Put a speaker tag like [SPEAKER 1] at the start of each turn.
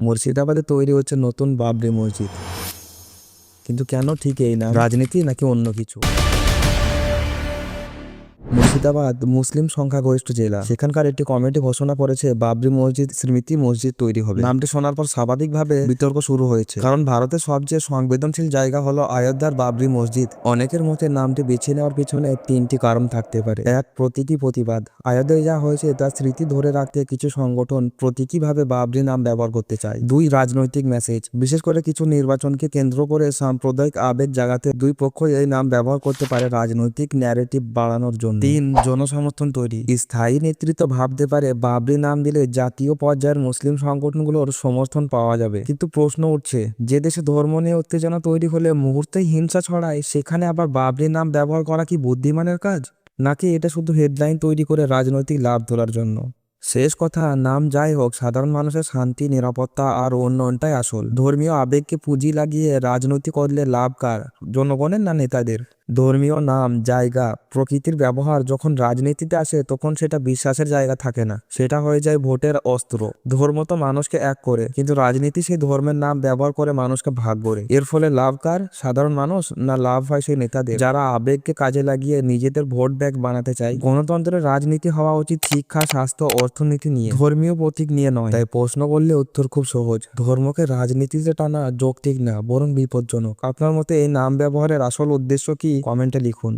[SPEAKER 1] মুর্শিদাবাদে তৈরি হচ্ছে নতুন বাবরি মসজিদ। কিন্তু কেন ঠিক এই না? রাজনীতি নাকি অন্য কিছু? মুর্শিদাবাদ, মুসলিম সংখ্যাগরিষ্ঠ জেলা। সেখানকার একটি কমিটি ঘোষণা করেছে, বাবরি মসজিদ, স্মৃতি মসজিদ তৈরি হবে। নামটি শোনার পর স্বাভাবিকভাবে বিতর্ক শুরু হয়েছে। কারণ ভারতের সবচেয়ে সংবেদনশীল জায়গা হলো অযোধ্যার বাবরি মসজিদ। অনেকের মতে নামটি বেছে নেওয়ার পিছনে তিনটি কারণ থাকতে পারে। এক, প্রতীকী প্রতিবাদ। অযোধ্যায় যা হয়েছে, তার স্মৃতি ধরে রাখতে কিছু সংগঠন প্রতীকীভাবে বাবরি নাম ব্যবহার করতে চায়। দুই, রাজনৈতিক মেসেজ বিশেষ করে কিছু নির্বাচনকে কেন্দ্র করে সাম্প্রদায়িক আবেগ জাগাতে দুই পক্ষ এই নাম ব্যবহার করতে পারে রাজনৈতিক ন্যারেটিভ বাড়ানোর জন্য। তিন জনসমর্থন তৈরি। স্থায়ী নেতৃত্ব ভাবতে পারে বাবরি নাম দিলে জাতীয় পর্যায়ের মুসলিম সংগঠনগুলোর সমর্থন পাওয়া যাবে। কিন্তু প্রশ্ন উঠছে, যে দেশে ধর্ম নিয়ে উত্তেজনা তৈরি হলে মুহূর্তেই হিংসা ছড়ায়, সেখানে আবার বাবরি নাম ব্যবহার করা কি বুদ্ধিমানের কাজ? নাকি এটা শুধু হেডলাইন তৈরি করে রাজনৈতিক লাভ তোলার জন্য? শেষ কথা, নাম যাই হোক, সাধারণ মানুষের শান্তি, নিরাপত্তা আর উন্নয়নটাই আসল। ধর্মীয় আবেগকে পুঁজি লাগিয়ে রাজনৈতিক করলে লাভ কার? জনগণের না নেতাদের? ধর্মীয় নাম, জায়গা, প্রকৃতির ব্যবহার যখন রাজনীতিতে আসে তখন সেটা বিশ্বাসের জায়গা থাকে না। সেটা হয়ে যায় ভোটের অস্ত্র। ধর্ম তো মানুষকে এক করে, কিন্তু রাজনীতি সেই ধর্মের নাম ব্যবহার করে মানুষকে ভাগ করে। এর ফলে লাভ কার? সাধারণ মানুষ? না লাভ হয় সেই নেতাদের? যারা আবেগকে কাজে লাগিয়ে নিজেদের ভোট ব্যাগ বানাতে চায়, গণতন্ত্রের রাজনীতি হওয়া উচিত শিক্ষা, স্বাস্থ্য, অর্থনীতি নিয়ে। ধর্মীয় প্রতীক নিয়ে নয়। তাই প্রশ্ন করলে উত্তর খুব সহজ। ধর্মকে রাজনীতিতে টানা যৌক্তিক না, বরং বিপজ্জনক। আপনার মতে এই নাম ব্যবহারের আসল উদ্দেশ্য কি? কমেন্টে লিখুন।